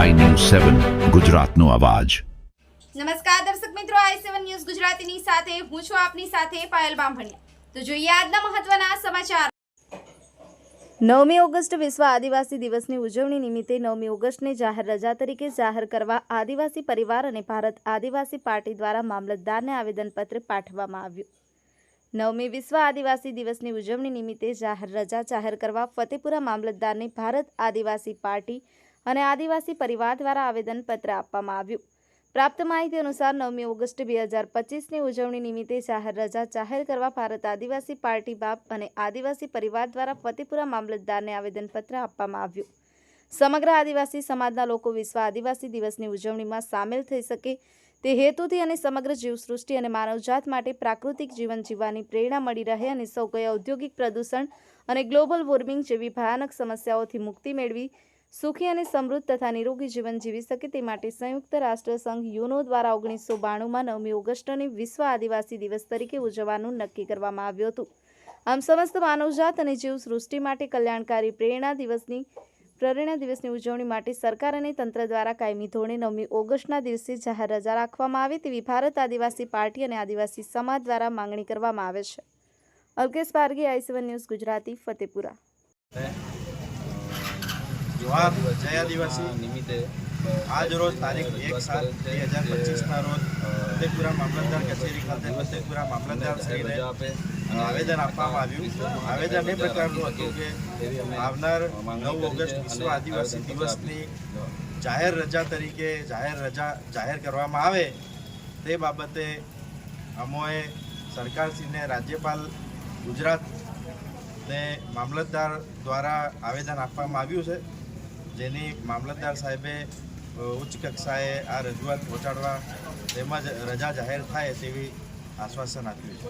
સેવન ગુજરાતનો અવાજ. નમસ્કાર દર્શક મિત્રો આઈ સેવન ન્યૂઝ ગુજરાતીની સાથે હું છું આપની સાથે પાયલ બામભણિયા. તો જોઈએ આજના મહત્વના સમાચાર. નવમી ઓગસ્ટ વિશ્વ આદિવાસી દિવસની ઉજવણી નિમિત્તે નવમી ઓગસ્ટને જાહેર રજા તરીકે જાહેર કરવા આદિવાસી પરિવાર અને ભારત આદિવાસી પાર્ટી દ્વારા મામલતદારને આવેદનપત્ર પાઠવવામાં આવ્યું. નવમી વિશ્વ આદિવાસી દિવસની ઉજવણી નિમિત્તે જાહેર રજા જાહેર કરવા ફતેપુરા મામલતદારને ભારત આદિવાસી પાર્ટી અને આદિવાસી પરિવાર દ્વારા આવેદનપત્ર આપવામાં આવ્યું. પ્રાપ્ત માહિતી અનુસાર નવમી ઓગસ્ટ બે હજાર પચીસની ઉજવણી નિમિત્તે જાહેર રજા જાહેર કરવા ભારત આદિવાસી પાર્ટી બાપ અને આદિવાસી પરિવાર દ્વારા ફતેપુરા મામલતદારને આવેદનપત્ર આપવામાં આવ્યું. સમગ્ર આદિવાસી સમાજના લોકો વિશ્વ આદિવાસી દિવસની ઉજવણીમાં સામેલ થઈ શકે તે હેતુથી અને સમગ્ર જીવસૃષ્ટિ અને માનવજાત માટે પ્રાકૃતિક જીવન જીવવાની પ્રેરણા મળી રહે અને સૌ કોઈ ઔદ્યોગિક પ્રદૂષણ અને ગ્લોબલ વોર્મિંગ જેવી ભયાનક સમસ્યાઓથી મુક્તિ મેળવી સુખી અને સમૃદ્ધ તથા નિરોગી જીવન જીવી શકે તે માટે સંયુક્ત રાષ્ટ્ર સંઘ યુનો દ્વારા ઓગણીસો બાણુંમાં નવમી ઓગસ્ટને વિશ્વ આદિવાસી દિવસ તરીકે ઉજવવાનું નક્કી કરવામાં આવ્યું હતું. આમ સમસ્ત માનવજાત અને જીવ સૃષ્ટિ માટે કલ્યાણકારી પ્રેરણા દિવસની પ્રેરણા દિવસની ઉજવણી માટે સરકાર અને તંત્ર દ્વારા કાયમી ધોરણે નવમી ઓગસ્ટના દિવસે જાહેર રજા રાખવામાં આવે તેવી ભારત આદિવાસી પાર્ટી અને આદિવાસી સમાજ દ્વારા માંગણી કરવામાં આવે છે. Alkesh Pargi I News Gujarati, Fatepura. Johar જય આદિવાસી નિમિત્તે. આજ રોજ તારીખ એક સાત બે હજાર પચીસના રોજ ફતેપુરા મામલતદાર કચેરી ખાતે ફતેપુરા મામલતદાર શ્રીને આવેદન આપવામાં આવ્યું. આવેદન એ પ્રકારનું હતું કે આવનાર નવ ઓગસ્ટ વિશ્વ આદિવાસી દિવસની જાહેર રજા તરીકે જાહેર રજા જાહેર કરવામાં આવે તે બાબતે અમોએ સરકારશ્રીને રાજ્યપાલ ગુજરાતને મામલતદાર દ્વારા આવેદન આપવામાં આવ્યું છે. જેની મામલતદાર સાહેબે ઉચ્ચ કક્ષાએ આ રજૂઆત પહોંચાડવા તેમજ રજા જાહેર થાય તેવી આશ્વાસન આપ્યું છે.